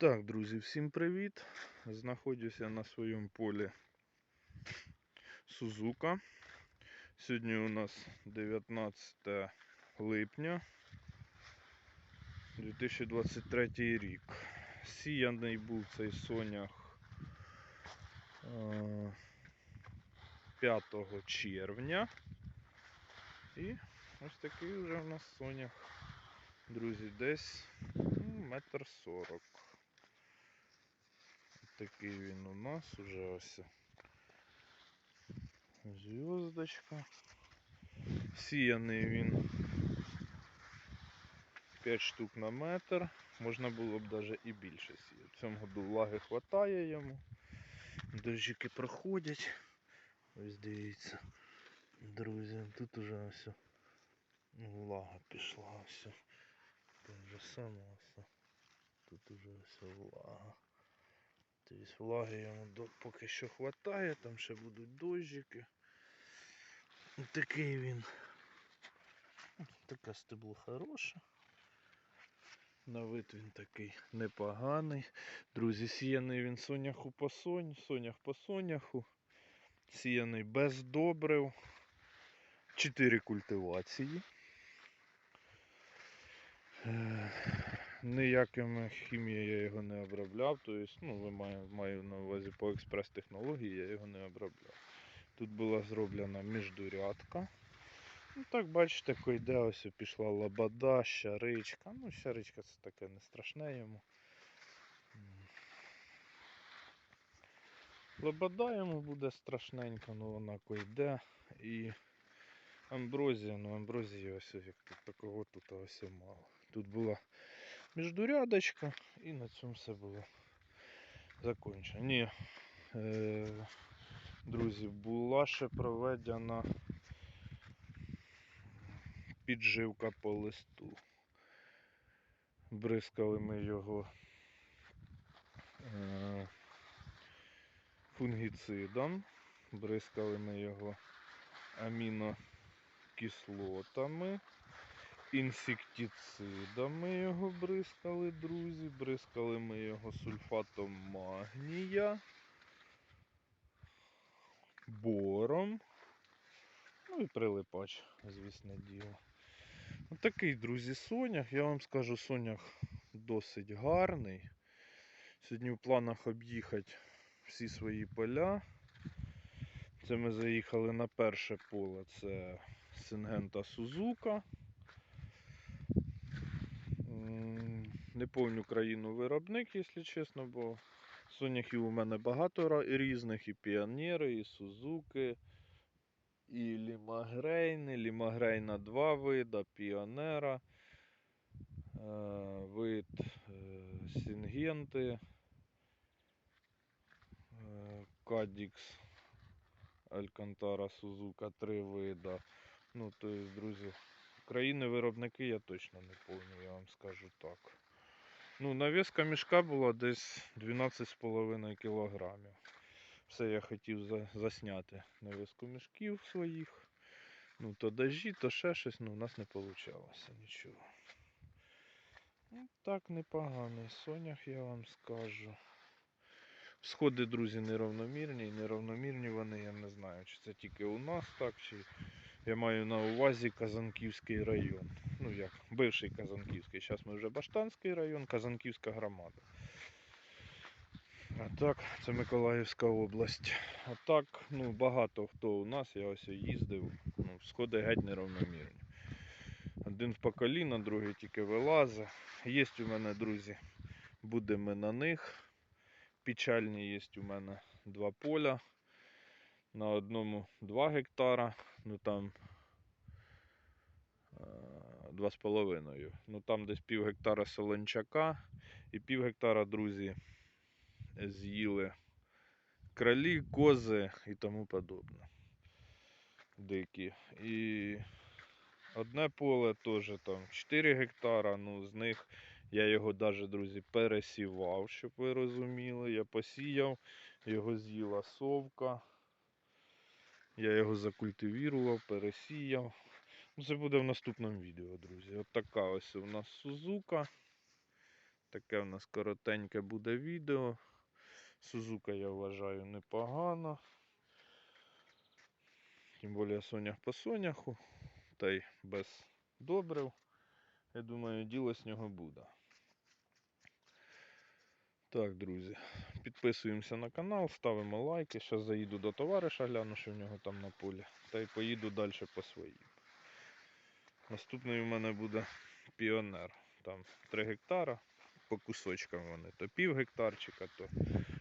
Так, друзі, всім привіт! Знаходжуся на своєму полі Сузука. Сьогодні у нас 19 липня 2023 рік. Сіяний був цей сонях е, 5 червня. І ось такий вже у нас сонях. Друзі, десь ну, метр сорок. Такий він у нас уже ось. Зв'язочка. Сіяний він 5 штук на метр. Можна було б навіть і більше сіяти. В цьому году влаги хватає йому. Дощики проходять. Ось дивіться. Друзі, тут уже ось влага пішла. Ось. Те же саме ось. Тут уже ось влага. Тобто влаги йому поки що хватає, там ще будуть дощики. Такий він. Таке стебло хороше. На вид він такий непоганий. Друзі, сіяний він соняху по сонь, сонях по соняху. Сіяний без добрив. Чотири культивації. Ніякими хімією я його не обробляв. Тобто, ну, ви маю, маю на увазі по експрес-технології я його не обробляв. Тут була зроблена міждурядка. Ну так бачите, койде ось пішла лобода, щаричка. Ну, щаричка це таке не страшне йому. Лобода йому буде страшненько, ну вона койде. І амброзія, ну амброзії ось як такого тут ось мало. Тут була міждурядочка і на цьому все було закончено. Ні, е, друзі, була ще проведена підживка по листу. Бризкали ми його е, фунгіцидом, бризкали ми його амінокислотами, інсектицидами його бризкали, друзі, бризкали ми його сульфатом магнія, бором. Ну і прилипач, звісне діло. Такий, друзі, сонях. Я вам скажу, сонях досить гарний. Сьогодні в планах об'їхати всі свої поля. Це ми заїхали на перше поле, це Сингента Сузука. Не повню країну виробник, якщо чесно, бо соняхів у мене багато різних, і піонери, і Сузуки, і лімагрейни. Лімагрейна два вида, піонера, вид е, Сінгенти, Кадікс, Алькантара, Сузука, три вида. Ну, то есть, друзі, країни-виробники я точно не помню, я вам скажу так. Ну, навіска мішка була десь 12,5 кілограмів. Все я хотів за- засняти навіску мішків своїх. Ну, то дожі, то ще щось, ну, у нас не вийшло нічого. Ну, так, непоганий сонях, я вам скажу. Сходи, друзі, нерівномірні, і нерівномірні вони, я не знаю, чи це тільки у нас так, чи я маю на увазі Казанківський район. Ну як, бивший Казанківський. Зараз ми вже Баштанський район, Казанківська громада. А так, це Миколаївська область. А так, ну багато хто у нас, я ось їздив, ну, сходи геть нерівномірні. Один в поколіна, другий тільки вилазить. Є у мене, друзі, будемо на них. Печальні є у мене два поля. На одному 2 гектара, ну там е, два з половиною. Ну там десь пів гектара солончака і пів гектара, друзі, з'їли кролі, кози і тому подобне. Дикі. І одне поле теж там 4 гектара, ну з них я його навіть, друзі, пересівав, щоб ви розуміли. Я посіяв, його з'їла совка. Я його закультивірував, пересіяв. Ну, Це буде в наступному відео, друзі. От така ось у нас Сузука. Таке в нас коротеньке буде відео. Сузука, я вважаю, непогано. Тим більше сонях по соняху, та й без добрив. Я думаю, діло з нього буде. Так, друзі, підписуємося на канал, ставимо лайки. Зараз заїду до товариша, гляну, що в нього там на полі. Та й поїду далі по своїм. Наступний у мене буде піонер. Там 3 гектара по кусочкам вони. То пів гектарчика, то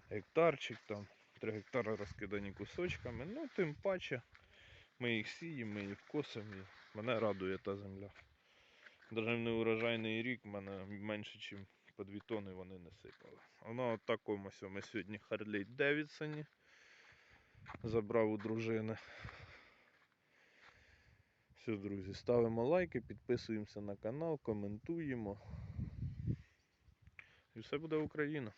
гектарчик, там 3 гектара розкидані кусочками. Ну, тим паче ми їх сіємо, ми їх косимо. І мене радує та земля. В неурожайний рік в мене менше, ніж по 2 тони вони не сипали. Воно от такому ми сьогодні Харлей Девідсоні. Забрав у дружини. Все, друзі, ставимо лайки, підписуємося на канал, коментуємо. І все буде Україна.